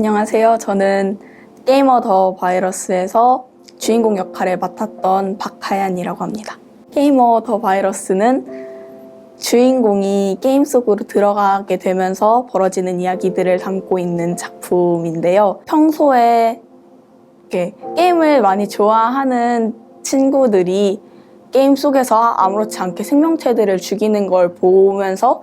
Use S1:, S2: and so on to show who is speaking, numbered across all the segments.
S1: 안녕하세요. 저는 게이머 더 바이러스에서 주인공 역할을 맡았던 박하연이라고 합니다. 게이머 더 바이러스는 주인공이 게임 속으로 들어가게 되면서 벌어지는 이야기들을 담고 있는 작품인데요. 평소에 이렇게 게임을 많이 좋아하는 친구들이 게임 속에서 아무렇지 않게 생명체들을 죽이는 걸 보면서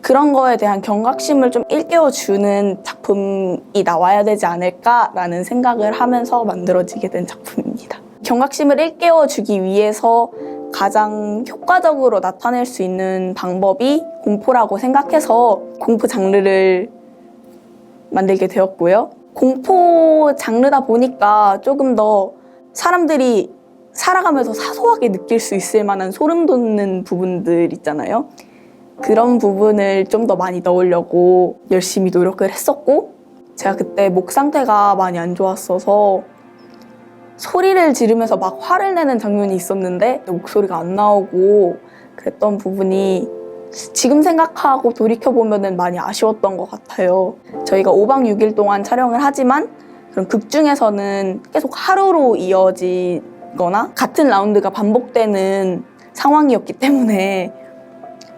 S1: 그런 거에 대한 경각심을 좀 일깨워주는 작품이 나와야 되지 않을까라는 생각을 하면서 만들어지게 된 작품입니다. 경각심을 일깨워주기 위해서 가장 효과적으로 나타낼 수 있는 방법이 공포라고 생각해서 공포 장르를 만들게 되었고요. 공포 장르다 보니까 조금 더 사람들이 살아가면서 사소하게 느낄 수 있을 만한 소름 돋는 부분들 있잖아요. 그런 부분을 좀 더 많이 넣으려고 열심히 노력을 했었고, 제가 그때 목 상태가 많이 안 좋았어서 소리를 지르면서 막 화를 내는 장면이 있었는데 목소리가 안 나오고 그랬던 부분이 지금 생각하고 돌이켜보면 많이 아쉬웠던 것 같아요. 저희가 5박 6일 동안 촬영을 하지만 그런 극 중에서는 계속 하루로 이어지거나 같은 라운드가 반복되는 상황이었기 때문에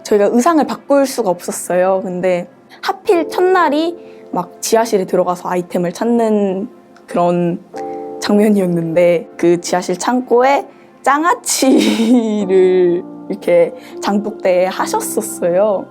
S1: 저희가 의상을 바꿀 수가 없었어요. 근데 하필 첫날이 막 지하실에 들어가서 아이템을 찾는 그런 장면이었는데 그 지하실 창고에 짱아치를 이렇게 장독대에 하셨었어요.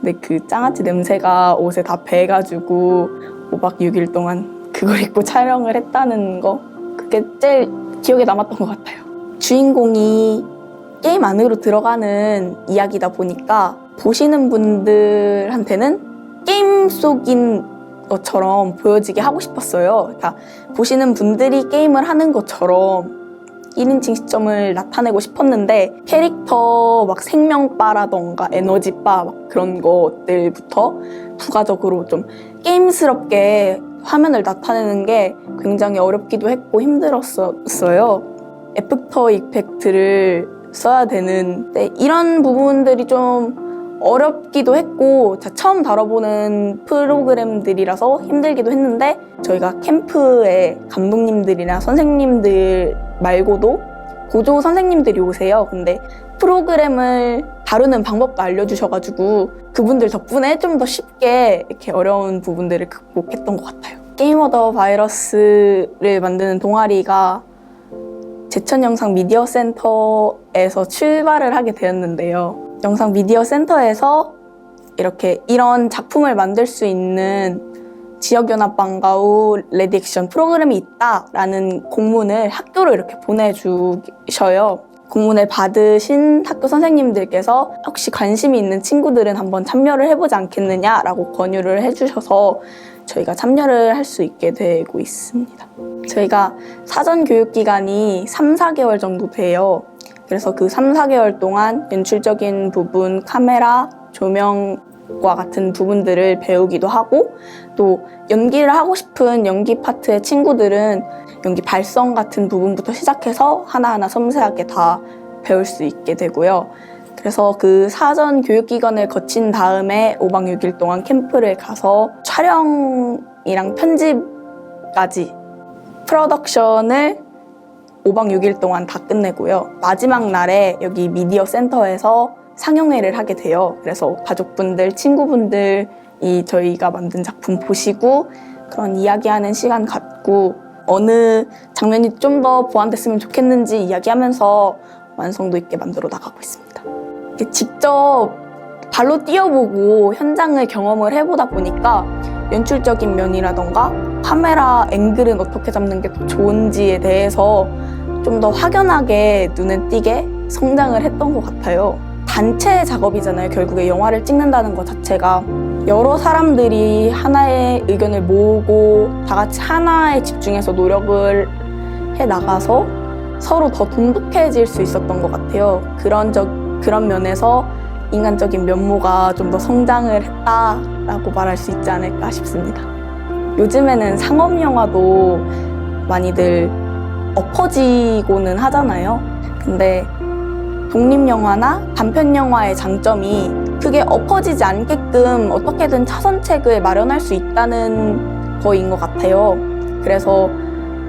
S1: 근데 그 짱아치 냄새가 옷에 다 배가지고 5박 6일 동안 그걸 입고 촬영을 했다는 거 그게 제일 기억에 남았던 것 같아요. 주인공이 게임 안으로 들어가는 이야기다 보니까 보시는 분들한테는 게임 속인 것처럼 보여지게 하고 싶었어요. 그러니까 보시는 분들이 게임을 하는 것처럼 1인칭 시점을 나타내고 싶었는데 캐릭터 막 생명바라던가 에너지바 막 그런 것들부터 부가적으로 좀 게임스럽게 화면을 나타내는 게 굉장히 어렵기도 했고 힘들었어요. 애프터 이펙트를 써야 되는데 이런 부분들이 좀 어렵기도 했고 자, 처음 다뤄보는 프로그램들이라서 힘들기도 했는데 저희가 캠프에 감독님들이나 선생님들 말고도 보조 선생님들이 오세요. 근데 프로그램을 다루는 방법도 알려주셔가지고 그분들 덕분에 좀 더 쉽게 이렇게 어려운 부분들을 극복했던 것 같아요. 게임 오더 바이러스를 만드는 동아리가 제천 영상 미디어 센터에서 출발을 하게 되었는데요. 영상 미디어 센터에서 이렇게 이런 작품을 만들 수 있는 지역연합 방과 후 레디액션 프로그램이 있다라는 공문을 학교로 이렇게 보내주셔요. 공문을 받으신 학교 선생님들께서 혹시 관심이 있는 친구들은 한번 참여를 해보지 않겠느냐라고 권유를 해주셔서 저희가 참여를 할 수 있게 되고 있습니다. 저희가 사전 교육 기간이 3, 4개월 정도 돼요. 그래서 그 3, 4개월 동안 연출적인 부분, 카메라, 조명 과 같은 부분들을 배우기도 하고 또 연기를 하고 싶은 연기 파트의 친구들은 연기 발성 같은 부분부터 시작해서 하나하나 섬세하게 다 배울 수 있게 되고요. 그래서 그 사전 교육 기간을 거친 다음에 5박 6일 동안 캠프를 가서 촬영이랑 편집까지 프로덕션을 5박 6일 동안 다 끝내고요. 마지막 날에 여기 미디어 센터에서 상영회를 하게 돼요. 그래서 가족분들, 친구분들이 저희가 만든 작품 보시고 그런 이야기하는 시간 갖고 어느 장면이 좀 더 보완됐으면 좋겠는지 이야기하면서 완성도 있게 만들어 나가고 있습니다. 직접 발로 뛰어보고 현장을 경험을 해보다 보니까 연출적인 면이라던가 카메라 앵글은 어떻게 잡는 게 더 좋은지에 대해서 좀 더 확연하게 눈에 띄게 성장을 했던 것 같아요. 단체 작업이잖아요. 결국에 영화를 찍는다는 것 자체가 여러 사람들이 하나의 의견을 모으고 다 같이 하나에 집중해서 노력을 해 나가서 서로 더 돈독해질 수 있었던 것 같아요. 그런 적 그런 면에서 인간적인 면모가 좀 더 성장을 했다라고 말할 수 있지 않을까 싶습니다. 요즘에는 상업 영화도 많이들 엎어지고는 하잖아요. 근데 독립 영화나 단편 영화의 장점이 그게 엎어지지 않게끔 어떻게든 차선책을 마련할 수 있다는 거인 것 같아요. 그래서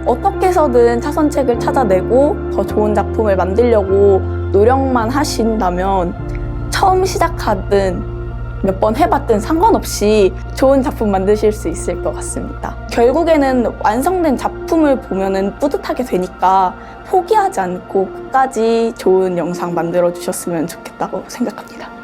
S1: 어떻게 해서든 차선책을 찾아내고 더 좋은 작품을 만들려고 노력만 하신다면 처음 시작하든 몇 번 해봤든 상관없이 좋은 작품 만드실 수 있을 것 같습니다. 결국에는 완성된 작품을 보면은 뿌듯하게 되니까 포기하지 않고 끝까지 좋은 영상 만들어 주셨으면 좋겠다고 생각합니다.